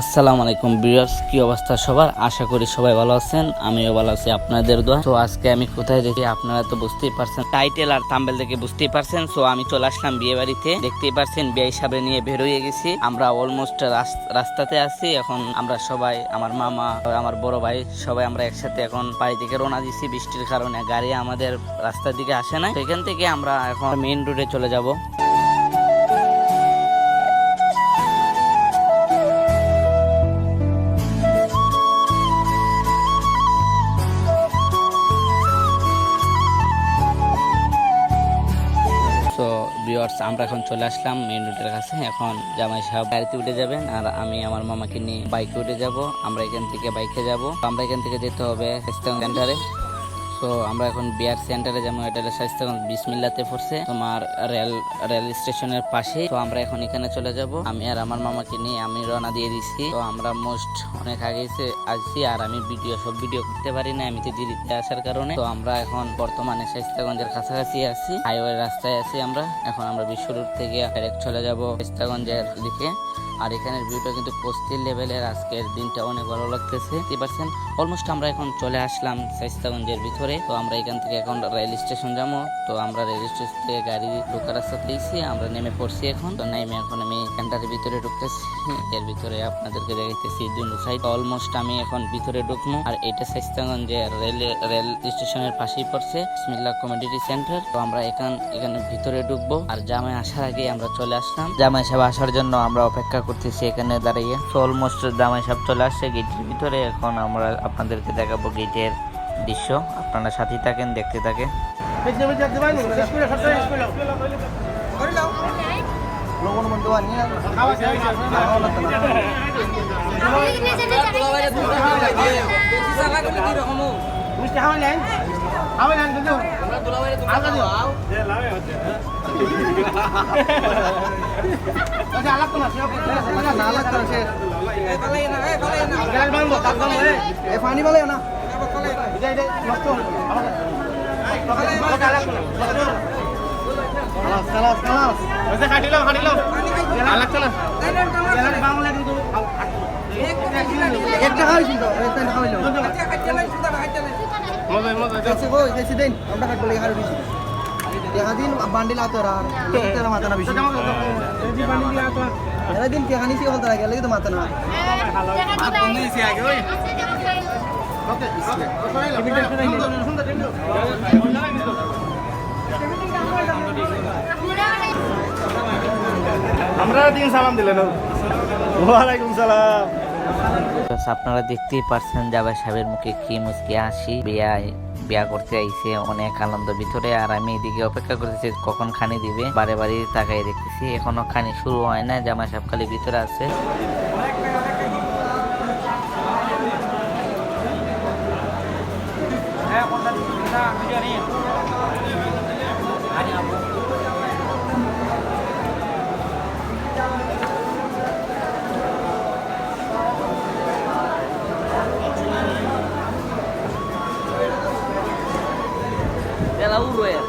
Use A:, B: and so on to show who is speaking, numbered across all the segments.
A: আসসালামু আলাইকুম বিয়ার্স কি অবস্থা সবার? আশা করি সবাই ভালো আছেন, আমিও ভালো আছি, আপনাদের দোয়া। তো আজকে আমি কোথায় দেখি আপনারা তো বুঝতেই পারছেন, টাইটেল আর থাম্বেল দেখে বুঝতেই পারছেন। সো আমি চলে আসলাম বিয়ে বাড়িতে, দেখতেই পারছেন বিয়ে হিসাবে নিয়ে বের হয়ে গেছি। আমরা অলমোস্ট রাস্তাতে আছি, এখন আমরা সবাই, আমার মামা, আমার বড় ভাই, সবাই আমরা একসাথে এখন বাড়ি থেকে রওনা দিছি বৃষ্টির কারণে গাড়ি আমাদের রাস্তার দিকে আসে না সেখান থেকে আমরা এখন মেইন রোডে চলে যাব। ভিউয়ার্স আমরা এখন চলে আসলাম মেন রোডের কাছে। এখন জামাই সাহেব গাড়িতে উঠে যাবেন আর আমি আমার মামাকে নিয়ে বাইকে উঠে যাব। আমরা এখান থেকে বাইকে যাব। আমরা এখান থেকে যেতে হবে সেন্টারে তো আমরা এখন বিয়ার সেন্টারে যাব। এটা স্বাস্থ্যগঞ্জ বিসমিল্লাতে পড়ছে। তোমার রেল রেল স্টেশনের পাশে। তো আমরা এখন এখানে চলে যাব। আমি আর আমার মামাকে নিয়ে আমি রওনা দিয়ে দিচ্ছি। তো আমরা মোস্ট অনেক আগে আসছি আর আমি ভিডিও, সব ভিডিও করতে পারি না আমি তো দিল্লিতে আসার কারণে। তো আমরা এখন বর্তমানে স্বাস্থ্যগঞ্জের কাছাকাছি আছি। হাইওয়ে রাস্তায় আছি আমরা। এখন আমরা বিশ্ব রোড থেকে ডাইরেক্ট চলে যাব স্বাস্থ্যগঞ্জের দিকে। আর এখানের ভিউটা কিন্তু কোস্তির লেভেলের আজকের দিনটা অনেক ভালো লাগতেছে। দেখতে পাচ্ছেন অলমোস্ট আমরা এখন চলে আসলাম স্বাস্থ্যগঞ্জের ভিতরে। তো আমরা এখান থেকে এখন রেল স্টেশন যাব। তো আমরা রেল স্টেশন থেকে গাড়ি ঢোকার রাস্তা পেয়েছি, আমরা নেমে পড়ছি এখন। তো নেমে এখন আমি এখানটার ভিতরে ঢুকতেছি। এর ভিতরে আপনাদেরকে দেখাইতেছি দুই সাইড অলমোস্ট আমি এখন ভিতরে ঢুকবো। আর এটা স্বাস্থ্যগঞ্জের রেল রেল স্টেশনের পাশেই পড়ছে বিসমিল্লা কমিউনিটি সেন্টার তো আমরা এখান, এখানে ভিতরে ঢুকবো। আর জামাই আসার আগে আমরা চলে আসলাম। জামাই সাহেব আসার জন্য আমরা অপেক্ষা করতেছি এখানে দাঁড়িয়ে তো অলমোস্ট জামাই সাহেব চলে আসছে গেটের ভিতরে। এখন আমরা আপনাদেরকে দেখাবো গেটের দৃশ্য। আপনারা সাথেই থাকেন, দেখতে
B: আলগা পানি বলে না খাটিলাম খাটিলাম বাংলা কিন্তু একটা খাওয়াইছি তো একটা খাওয়াইলাম মজাই মজাই
C: Kasi ko, kasi din, ang
B: দিন বান্ডিল আতর দিন কেখানি সে তো
A: মাতে আপনারা দেখতেই পারছেন যাবে সাহেবের মুখে কি মুসকে আসি বিয়ায়। বিয়া করতে আইছে, অনেক আনন্দ ভিতরে। আর আমি এদিকে অপেক্ষা করতেছি, কখন খানি দিবে? বারে বারে তাকাই দেখতেছি, এখনও খানি শুরু হয় না জামা সাপ খালি ভিতরে আছে। Ela urou ela.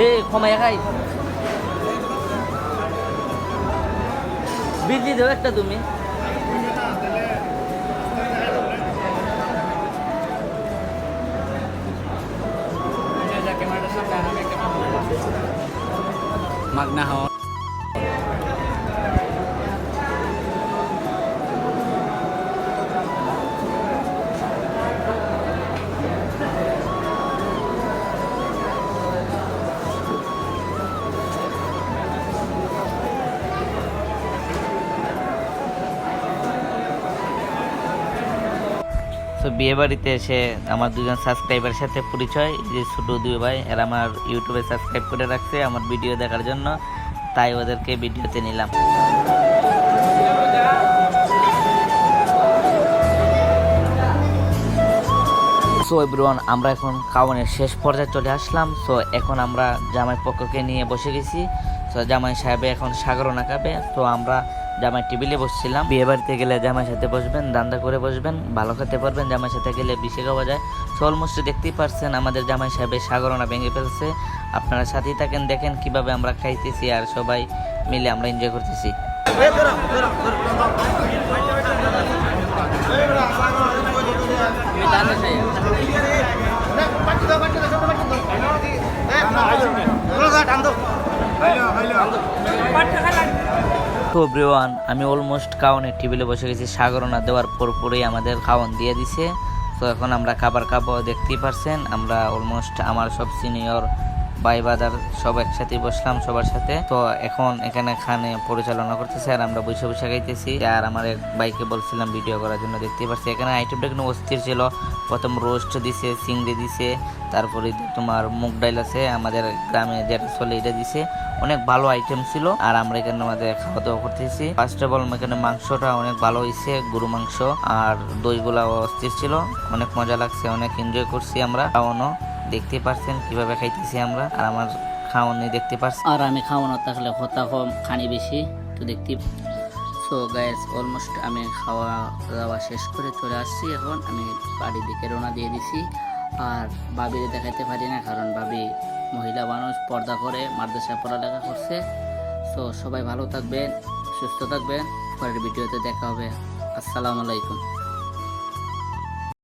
A: এই ক্ষমায় খাই বিজি দেও একটা তুমি মাগনা হওয়া তো বিয়ে বাড়িতে এসে আমার দুজন সাবস্ক্রাইবার সাথে পরিচয়, যে ছোটো দুই ভাই, এরা আমার ইউটিউবে সাবস্ক্রাইব করে রাখছে আমার ভিডিও দেখার জন্য, তাই ওদেরকে ভিডিওতে নিলাম। সো এভরিওয়ান আমরা এখন খাওয়ানোর শেষ পর্যায়ে চলে আসলাম। সো এখন আমরা জামাই পক্ষকে নিয়ে বসে গেছি। তো জামাই সাহেবে এখন সাগরনা খাবে তো আমরা জামাই টেবিলে বসছিলাম। বিয়ে বাড়িতে গেলে জামাই সাথে বসবেন দান্দা করে বসবেন ভালো খেতে পারবেন। জামাই সাথে গেলে বেশি খাওয়া যায়। তো অলমোস্ট দেখতেই পারছেন আমাদের জামাই সাহেবের সাগরনা ভেঙে ফেলছে। আপনারা সাথেই থাকেন দেখেন কীভাবে আমরা খাইতেছি আর সবাই মিলে আমরা এনজয় করতেছি। তো ব্রিওয়ান আমি অলমোস্ট খাওয়ানের টেবিলে বসে গেছি। সাগরনা দেওয়ার পর পরেই আমাদের খাওয়ান দিয়ে দিছে। তো এখন আমরা খাবার খাব, দেখতেই পারছেন, আমরা অলমোস্ট আমার সব সিনিয়র ভাই বাদার সব একসাথে বসলাম সবার সাথে। তো এখন এখানে খানে পরিচালনা করতেছে আর আমরা বসে বসে খাইতেছি। আর আমার এক ভাইকে বলছিলাম ভিডিও করার জন্য দেখতে পাচ্ছি এখানে আইটেমটা কিন্তু অস্থির ছিল। প্রথম রোস্ট দিছে, চিংড়ি দিছে, তারপরে তোমার মুগ ডাইল আছে, আমাদের গ্রামে যেটা চলে এটা দিছে। অনেক ভালো আইটেম ছিল। আর আমরা এখানে আমাদের খাওয়া দাওয়া করতেছি। ফার্স্ট অফ অল এখানে মাংসটা অনেক ভালো হয়েছে গরু মাংস। আর দইগুলা অস্থির ছিল। অনেক মজা লাগছে, অনেক এনজয় করছি আমরা খাওয়ানো। দেখতে পারছেন, কীভাবে খাইতেছি আমরা? আর আমার খাওয়ানি দেখতে পারছি আর আমি খাওয়ানো থাকলে হতা কম খানি বেশি, তো দেখতে সো গ্যাস অলমোস্ট আমি খাওয়া দাওয়া শেষ করে চলে আসছি এখন। আমি বাড়ির দিকে রওনা দিয়ে দিছি। আর বাবিরে দেখাতে পারি না, কারণ বাবি মহিলা মানুষ, পর্দা করে, মাদ্রাসায় পড়ালেখা করছে। সো সবাই ভালো থাকবেন, সুস্থ থাকবেন। পরের ভিডিওতে দেখা হবে। আসসালামু আলাইকুম।